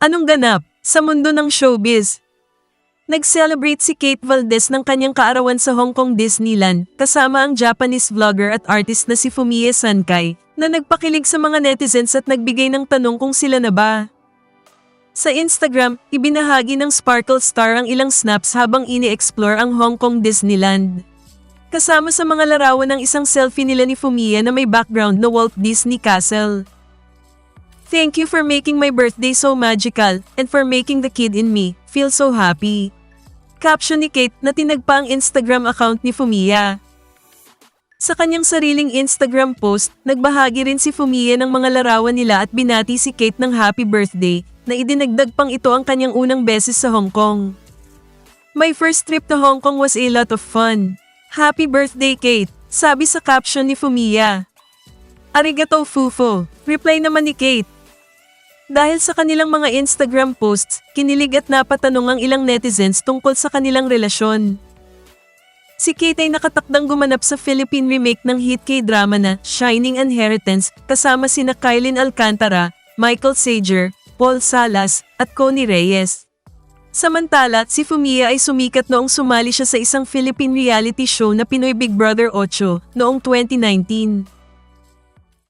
Anong ganap sa mundo ng showbiz? Nag-celebrate si Kate Valdez ng kanyang kaarawan sa Hong Kong Disneyland kasama ang Japanese vlogger at artist na si Fumie Sankai na nagpakilig sa mga netizens at nagbigay ng tanong kung sila na ba. Sa Instagram, ibinahagi ng Sparkle Star ang ilang snaps habang ini-explore ang Hong Kong Disneyland. Kasama sa mga larawan ng isang selfie nila ni Fumia na may background na Walt Disney Castle. Thank you for making my birthday so magical and for making the kid in me feel so happy. Caption ni Kate na tinagpa ang Instagram account ni Fumia. Sa kanyang sariling Instagram post, nagbahagi rin si Fumia ng mga larawan nila at binati si Kate ng happy birthday na idinagdag pang ito ang kanyang unang beses sa Hong Kong. My first trip to Hong Kong was a lot of fun. Happy birthday, Kate, sabi sa caption ni Fumia. Arigato Fufo, reply naman ni Kate. Dahil sa kanilang mga Instagram posts, kinilig at napatanong ang ilang netizens tungkol sa kanilang relasyon. Si Kate ay nakatakdang gumanap sa Philippine remake ng hit K-drama na Shining Inheritance kasama sina Kylin Alcantara, Michael Sager, Paul Salas, at Connie Reyes. Samantala, si Fumia ay sumikat noong sumali siya sa isang Philippine reality show na Pinoy Big Brother 8 noong 2019.